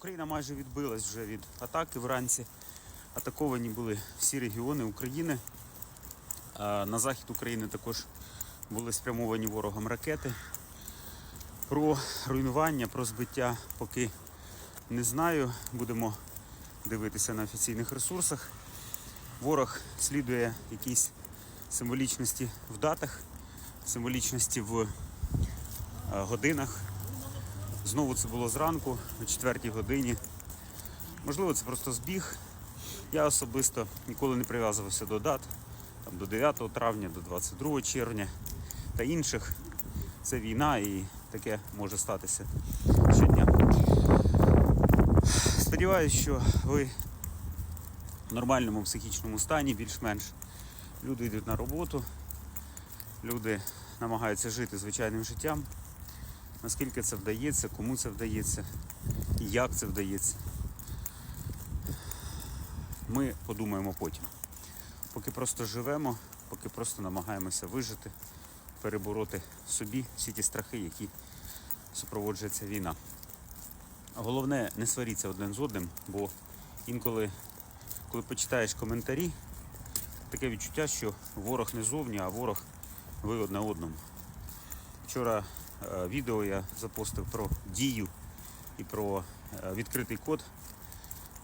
Україна майже відбилась вже від атаки вранці. Атаковані були всі регіони України. На захід України також були спрямовані ворогом ракети. Про руйнування, про збиття поки не знаю. Будемо дивитися на офіційних ресурсах. Ворог слідує якійсь символічності в датах, символічності в годинах. Знову це було зранку, о 4 годині. Можливо, це просто збіг. Я особисто ніколи не прив'язувався до дат, там, до 9 травня, до 22 червня та інших. Це війна і таке може статися щодня. Сподіваюсь, що ви в нормальному психічному стані, більш-менш. Люди йдуть на роботу, люди намагаються жити звичайним життям. Наскільки це вдається, кому це вдається і як це вдається. Ми подумаємо потім. Поки просто живемо, поки просто намагаємося вижити, перебороти собі всі ті страхи, які супроводжує ця війна. Головне, не сваріться один з одним, бо інколи, коли почитаєш коментарі, таке відчуття, що ворог не зовні, а ворог ви одне одному. Вчора відео я запостив про дію і про е, відкритий код.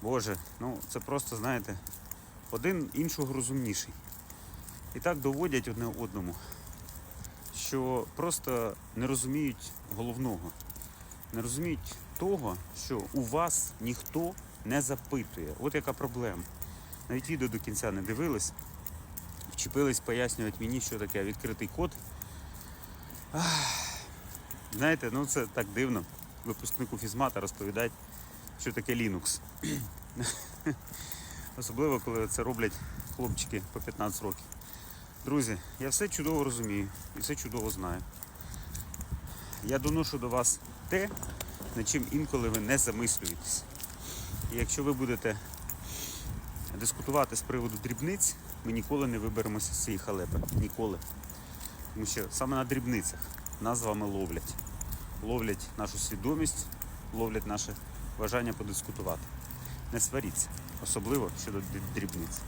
Боже, ну це просто, знаєте, один іншого розумніший. І так доводять одне одному, що просто не розуміють головного. Не розуміють того, що у вас ніхто не запитує. От яка проблема. Навіть відео до кінця не дивились, вчепились пояснювати мені, що таке відкритий код. Знаєте, ну це так дивно. Випускнику фізмата розповідати, що таке Linux. Особливо, коли це роблять хлопчики по 15 років. Друзі, я все чудово розумію і все чудово знаю. Я доношу до вас те, над чим інколи ви не замислюєтесь. І якщо ви будете дискутувати з приводу дрібниць, ми ніколи не виберемося з цієї халепи. Ніколи. Тому що саме на дрібницях нас з вами ловлять. Ловлять нашу свідомість, ловлять наше бажання подискутувати. Не сваріться, особливо щодо дрібниць.